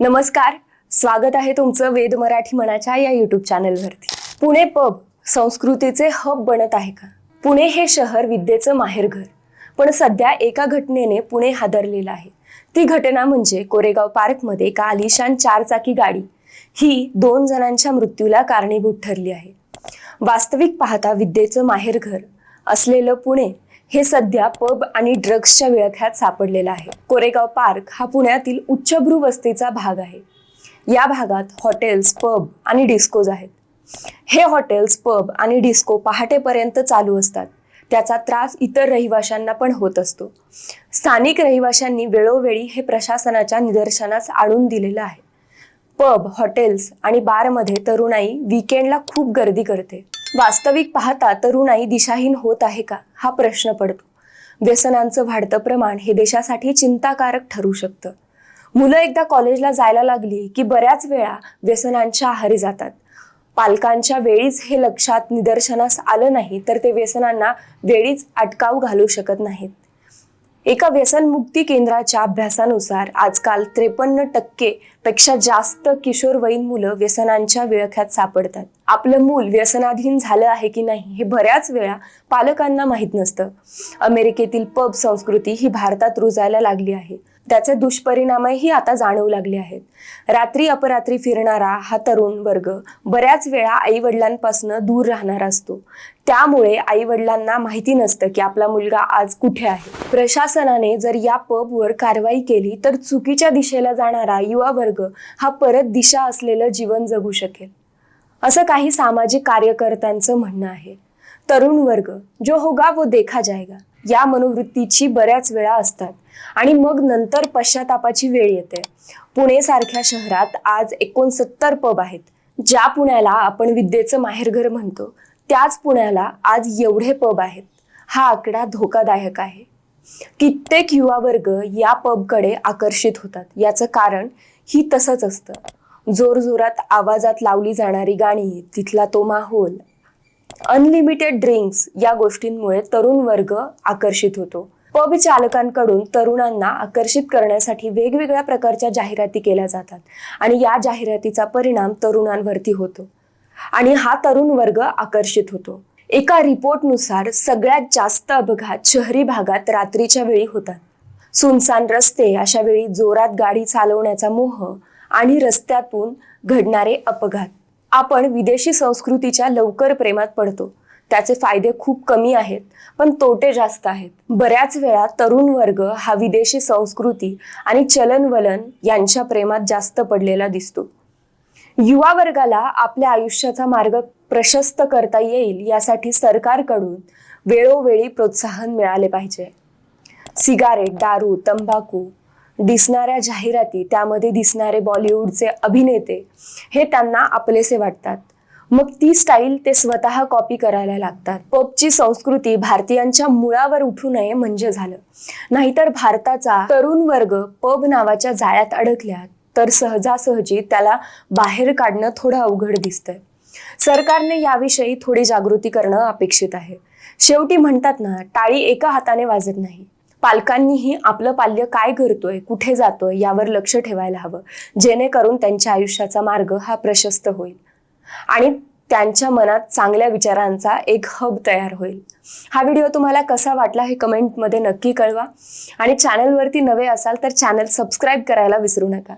नमस्कार स्वागत आहे तुमचं वेद मराठी मनाच्या या युट्यूब चॅनलवरती पुणे पब संस्कृतीचे हब बनत आहे का? पुणे हे शहर विद्येचं माहेरघर पण सध्या एका घटनेने पुणे हादरलेलं आहे. ती घटना म्हणजे कोरेगाव पार्कमध्ये एका आलिशान चारचाकी गाडी. ही दोन जणांच्या मृत्यूला कारणीभूत ठरली आहे. वास्तविक पाहता विद्येचं माहेरघर असलेलं पुणे हे सध्या पब आणि ड्रग्सच्या विळख्यात सापडलेलं आहे. कोरेगाव पार्क हा पुण्यातील उच्चभ्रू वस्तीचा भाग आहे. या भागात हॉटेल्स पब आणि डिस्कोज आहेत. हे हॉटेल्स पब आणि डिस्को पहाटेपर्यंत चालू असतात. त्याचा त्रास इतर रहिवाशांना पण होत असतो. स्थानिक रहिवाशांनी वेळोवेळी हे प्रशासनाच्या निदर्शनास आणून दिलेलं आहे. पब हॉटेल्स आणि बारमध्ये तरुणाई विकेंडला खूप गर्दी करते. वास्तविक पाहता तरुणाई दिशाहीन होत आहे का? हा प्रश्न पडतो. व्यसनांचं वाढतं प्रमाण हे देशासाठी चिंताकारक ठरू शकतं. मुलं एकदा कॉलेजला जायला लागली की बऱ्याच वेळा व्यसनांच्या आहारी जातात. पालकांच्या वेळीच हे लक्षात निदर्शनास आलं नाही तर ते व्यसनांना वेळीच अटकाव घालू शकत नाहीत. एका व्यसनमुक्ती केंद्राच्या अभ्यासानुसार आजकाल त्रेपन्न टक्के पेक्षा जास्त किशोरवयीन मुलं व्यसनांच्या विळख्यात सापडतात. आपलं मूल व्यसनाधीन झालं आहे की नाही हे बऱ्याच वेळा पालकांना माहीत नसतं. अमेरिकेतील पब संस्कृती ही भारतात रुजायला लागली आहे. त्याचे दुष्परिणामही आता जाणवू लागले आहेत. रात्री अपरात्री फिरणारा हा तरुण वर्ग बऱ्याच वेळा आई वडिलांपासून दूर राहणारा असतो. त्यामुळे आई वडिलांना माहिती नसतं की आपला मुलगा आज कुठे आहे. प्रशासनाने जर या पबवर कारवाई केली तर चुकीच्या दिशेला जाणारा युवा वर्ग हा परत दिशा असलेलं जीवन जगू शकेल. असं काही सामाजिक कार्यकर्त्यांचं म्हणणं आहे. तरुण वर्ग जो होगा वो देखा जाएगा या मनोवृत्तीची बऱ्याच वेळा असतात. आणि मग नंतर पश्चातापाची वेळ येते. पुणे सारख्या शहरात आज एकोणसत्तर पब आहेत. ज्या पुण्याला आपण विद्येचं माहेरघर म्हणतो. त्याच पुण्याला आज एवढे पब आहेत. हा आकडा धोकादायक आहे. कित्येक युवा वर्ग या पबकडे आकर्षित होतात. याचं कारण ही तसंच असतं. जोरजोरात आवाजात लावली जाणारी गाणी तिथला तो माहोल. अनलिमिटेड ड्रिंक्स या गोष्टींमुळे तरुण वर्ग आकर्षित होतो. पब चालकांकडून तरुणांना आकर्षित करण्यासाठी वेगवेगळ्या प्रकारच्या जाहिराती केल्या जातात आणि या जाहिरातीचा परिणाम तरुणांवरती होतो आणि हा तरुण वर्ग आकर्षित होतो. एका रिपोर्टनुसार सगळ्यात जास्त अपघात शहरी भागात रात्रीच्या वेळी होतात. सुनसान रस्ते अशा वेळी जोरात गाडी चालवण्याचा मोह आणि रस्त्यातून घडणारे अपघात. आपण विदेशी संस्कृतीच्या लवकर प्रेमात पडतो. त्याचे फायदे खूप कमी आहेत पण तोटे जास्त आहेत. बऱ्याच वेळा तरुण वर्ग हा विदेशी संस्कृती आणि चलनवलन यांच्या प्रेमात जास्त पडलेला दिसतो. युवा वर्गाला आपल्या आयुष्याचा मार्ग प्रशस्त करता येईल यासाठी सरकारकडून वेळोवेळी प्रोत्साहन मिळाले पाहिजे. सिगारेट दारू तंबाखू दिसणाऱ्या जाहिराती त्यामध्ये दिसणारे बॉलिवूडचे अभिनेते हे त्यांना आपलेसे वाटतात. मग ती स्टाईल ते स्वतः कॉपी करायला लागतात. पबची संस्कृती भारतीयांच्या मुळावर उठू नये म्हणजे झालं. नाहीतर भारताचा तरुण वर्ग पब नावाच्या जाळ्यात अडकल्या तर सहजासहजी त्याला बाहेर काढणं थोडं अवघड दिसतंय. सरकारने याविषयी थोडी जागृती करणं अपेक्षित आहे. शेवटी म्हणतात ना टाळी एका हाताने वाजत नाही. पालकांनीही आपलं पाल्य काय करतोय कुठे जातोय यावर लक्ष ठेवायला हवं. जेणेकरून त्यांच्या आयुष्याचा मार्ग हा प्रशस्त होईल. आणि त्यांच्या मनात चांगल्या विचारांचा एक हब तयार होईल. हा व्हिडिओ तुम्हाला कसा वाटला हे कमेंटमध्ये नक्की कळवा. आणि चॅनलवरती नवे असाल तर चॅनल सबस्क्राईब करायला विसरू नका.